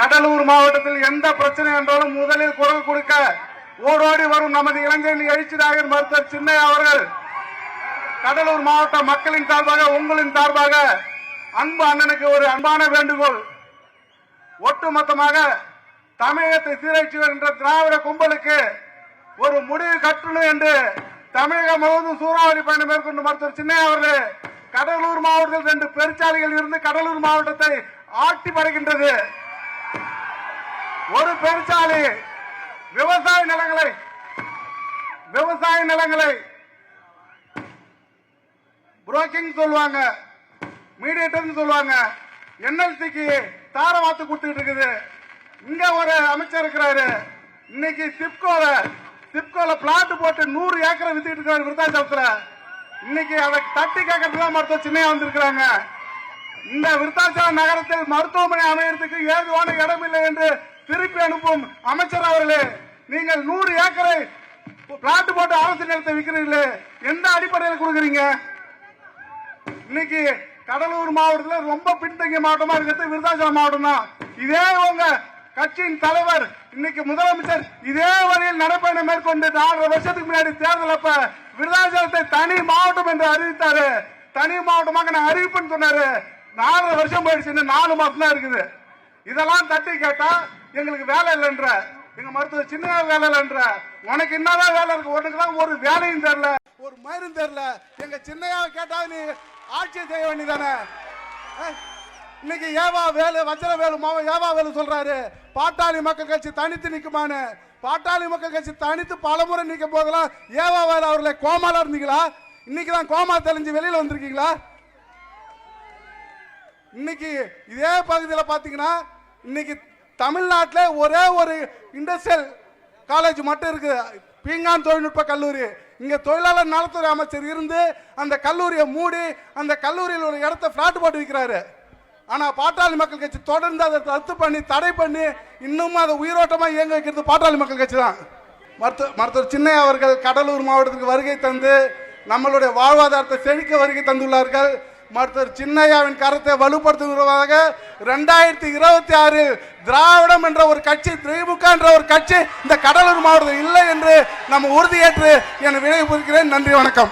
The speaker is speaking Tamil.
கடலூர் மாவட்டத்தில் எந்த பிரச்சனை என்றாலும் முதலில் குரல் கொடுக்க ஓடோடி வரும் நமது இளைஞர் எழுச்சி நாயகர் மருத்துவர் சின்னையா அவர்கள். கடலூர் மாவட்ட மக்களின் சார்பாக உங்களின் சார்பாக அன்பு அண்ணனுக்கு ஒரு அன்பான வேண்டுகோள். ஒட்டுமொத்தமாக தமிழகத்தை சீரழிச்சு வருகின்ற திராவிட கும்பலுக்கு ஒரு முடிவு கட்டணும் என்று தமிழகம் முழுவதும் சூறாவளி பயணம் மேற்கொண்டு மருத்துவர் சின்னையா அவர்கள் கடலூர் மாவட்டத்தில் ரெண்டு பெருச்சாலைகள் இருந்து கடலூர் மாவட்டத்தை ஆட்டி படைக்கின்றது. ஒரு பெருச்சாலை விவசாய நிலங்களை விவசாய நிலங்களை புரோக்கிங் சொல்லுவாங்க மீடியேட்டர்னு சொல்லுவாங்க. என்எல்சிக்கு தார வாத்து கொடுத்துட்டு இருக்குது. இங்க ஒரு அமைச்சர் இருக்கிறாரு. இன்னைக்கு சிப்கோல சிப்கோல பிளாட் போட்டு நூறு ஏக்கரை வித்துட்டு இருக்கிறாரு விருத்தாச்சலத்துல. இன்னைக்கு அதை தட்டி கேட்கறதுதான் மருத்துவ சின்னையா வந்திருக்கிறாங்க. இந்த விருத்தாச்சலம் நகரத்தில் மருத்துவமனை அமையறதுக்கு ஏதுவான இடமில்லை என்று திருப்பி அனுப்பும் அமைச்சர் அவர்களே நீங்கள் நூறு ஏக்கரை பிளாட் போட்டு அரசு நிலத்தை விற்கிறீர்களே எந்த அடிப்படையில் கொடுக்குறீங்க? இன்னைக்கு கடலூர் மாவட்டத்தில் ரொம்ப பின்தங்கிய மாவட்டமா இருக்கிறது விருத்தாச்சலம் மாவட்டம் தான். இதே உங்க கட்சியின் தலைவர் இன்னைக்கு முதலமைச்சர் இதே வழியில் நடைபயணம் மேற்கொண்டு நாலரை வருஷத்துக்கு முன்னாடி தேர்தல் அப்ப விருதாச்சலத்தை தனி மாவட்டம் என்று அறிவித்தாரு. தனி மாவட்டமாக நான் அறிவிப்புன்னு சொன்னாரு. நாலரை வருஷம் போயிடுச்சு நாலு மாசம் தான் இருக்குது. இதெல்லாம் தட்டி கேட்டா எங்களுக்கு வேலை இல்லைன்ற. எங்க மருத்துவ சின்ன வேலை இல்லைன்ற. உனக்கு என்னதான் வேலை இருக்கு? உனக்கு தான் ஒரு வேலையும் தெரியல. ஒரு மயிரும் தெரியல. எங்க சின்னையா கேட்டா நீ ஆட்சி செய்ய வேண்டியதானே இன்னைக்கு ஏவா வேலு வஜ்ர வேலு மாவன் ஏவா வேலு சொல்றாரு. பாட்டாளி மக்கள் கட்சி தனித்து நிற்குமானு பாட்டாளி மக்கள் கட்சி தனித்து பலமுறை நிற்க போதெல்லாம் ஏவா வேலு அவர்களை கோமால இருந்தீங்களா? இன்னைக்கு தான் கோமா தெளிஞ்சு வெளியில வந்திருக்கீங்களா? இன்னைக்கு இதே பகுதியில் பார்த்தீங்கன்னா இன்னைக்கு தமிழ்நாட்டில் ஒரே ஒரு இண்டஸ்ட்ரியல் காலேஜ் மட்டும் இருக்குது பீங்கான் தொழில்நுட்ப கல்லூரி. இங்கே தொழிலாளர் நலத்துறை அமைச்சர் இருந்து அந்த கல்லூரியை மூடி அந்த கல்லூரியில் ஒரு இடத்த ஃப்ளாட் போட்டு விற்கிறாரு ஆனால் பாட்டாளி மக்கள் கட்சி தொடர்ந்து அதை ரத்து பண்ணி தடை பண்ணி இன்னும் அதை உயிரோட்டமாக இயங்க வைக்கிறது பாட்டாளி மக்கள் கட்சி தான். மருத்துவ மருத்துவர் சின்னையா அவர்கள் கடலூர் மாவட்டத்துக்கு வருகை தந்து நம்மளுடைய வாழ்வாதாரத்தை செழிக்க வருகை தந்துள்ளார்கள். மருத்துவர் சின்னையாவின் கருத்தை வலுப்படுத்துவதாக ரெண்டாயிரத்தி இருபத்தி ஆறில் திராவிடம் என்ற ஒரு கட்சி திமுக என்ற ஒரு கட்சி இந்த கடலூர் மாவட்டத்தில் இல்லை என்று நம்ம உறுதியேற்று என விடைபெறுகிறேன் நன்றி வணக்கம்.